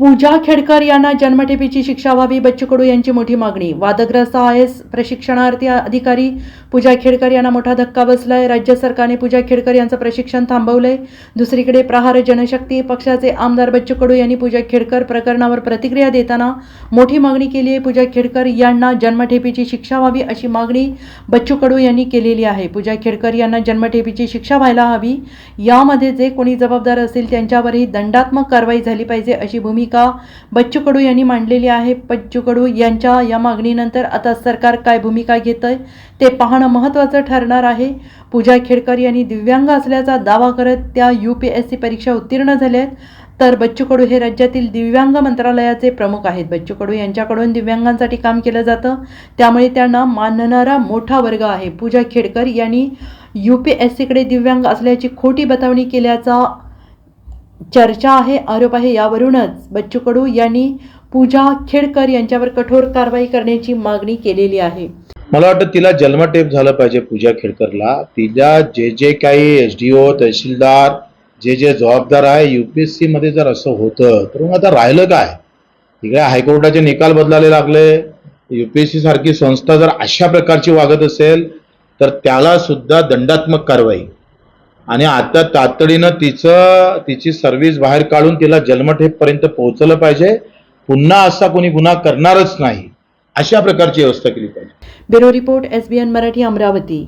पूजा खेडकर यांना जन्मठेपीची शिक्षा व्हावी बच्चू कडू यांची मोठी मागणी. वादग्रस्त आय एस प्रशिक्षणार्थी अधिकारी पूजा खेडकर यांना मोठा धक्का बसलाय. राज्य सरकारने पूजा खेडकर यांचं प्रशिक्षण थांबवलंय. दुसरीकडे प्रहार जनशक्ती पक्षाचे आमदार बच्चू कडू यांनी पूजा खेडकर प्रकरणावर प्रतिक्रिया देताना मोठी मागणी केली आहे. पूजा खेडकर यांना जन्मठेपीची शिक्षा व्हावी अशी मागणी बच्चू कडू यांनी केलेली आहे. पूजा खेडकर यांना जन्मठेपीची शिक्षा व्हायला हवी. यामध्ये जे कोणी जबाबदार असेल त्यांच्यावरही दंडात्मक कारवाई झाली पाहिजे अशी भूमिका बच्चू कडू यांनी मांडलेली आहे. बच्चू कडू यांच्या या मागणीनंतर आता सरकार काय भूमिका घेत आहे ते पाहणं महत्त्वाचं ठरणार आहे. पूजा खेडकर यांनी दिव्यांग असल्याचा दावा करत त्या यू पी एस सी परीक्षा उत्तीर्ण झाल्या आहेत तर बच्चू कडू हे राज्यातील दिव्यांग मंत्रालयाचे प्रमुख आहेत. बच्चू कडू यांच्याकडून दिव्यांगांसाठी काम केलं जातं. त्यामुळे त्यांना मानणारा मोठा वर्ग आहे. पूजा खेडकर यांनी यू पी एस सीकडे दिव्यांग असल्याची खोटी बतावणी केल्याचा चर्चा आहे आरोप आहे यावरूनच. बच्चू कडू यांनी पूजा खेडकर यांच्यावर कठोर कारवाई करण्याची मागणी केलेली आहे. मला वाटतं तिला जन्मटेप झालं पाहिजे पूजा खेडकरला. तिला जे जे काही एस डी ओ तहसीलदार जे जे जबाबदार आहे युपीएससी मध्ये जर असं होतं तर मग आता राहिलं काय? तिकडे हायकोर्टाचे निकाल बदलायला लागले. युपीएससी सारखी संस्था जर अशा प्रकारची वागत असेल तर त्याला सुद्धा दंडात्मक कारवाई. आणि आता तातडीनं तिचं तिची सर्व्हिस बाहेर काढून तिला जन्मठेपपर्यंत पोहोचलं पाहिजे. पुन्हा असा कोणी गुन्हा करणारच नाही. अशा प्रकारची व्यवस्था केली पाहिजे. Bureau report S B N Marathi Amravati.